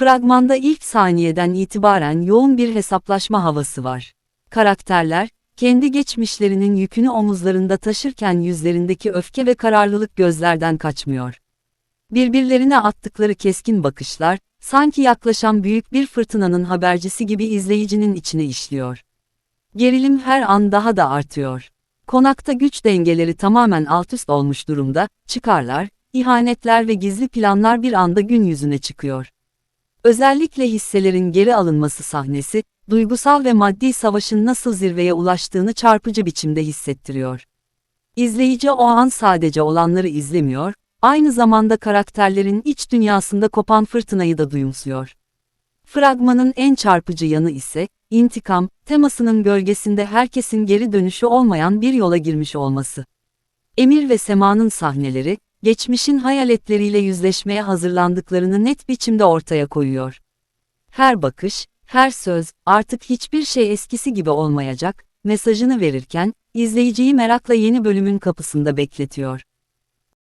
Fragmanda ilk saniyeden itibaren yoğun bir hesaplaşma havası var. Karakterler, kendi geçmişlerinin yükünü omuzlarında taşırken yüzlerindeki öfke ve kararlılık gözlerden kaçmıyor. Birbirlerine attıkları keskin bakışlar, sanki yaklaşan büyük bir fırtınanın habercisi gibi izleyicinin içine işliyor. Gerilim her an daha da artıyor. Konakta güç dengeleri tamamen altüst olmuş durumda, çıkarlar, ihanetler ve gizli planlar bir anda gün yüzüne çıkıyor. Özellikle hisselerin geri alınması sahnesi, duygusal ve maddi savaşın nasıl zirveye ulaştığını çarpıcı biçimde hissettiriyor. İzleyici o an sadece olanları izlemiyor, aynı zamanda karakterlerin iç dünyasında kopan fırtınayı da duyumsuyor. Fragmanın en çarpıcı yanı ise, intikam, temasının gölgesinde herkesin geri dönüşü olmayan bir yola girmiş olması. Emir ve Sema'nın sahneleri, geçmişin hayaletleriyle yüzleşmeye hazırlandıklarını net biçimde ortaya koyuyor. Her bakış, her söz, artık hiçbir şey eskisi gibi olmayacak, mesajını verirken, izleyiciyi merakla yeni bölümün kapısında bekletiyor.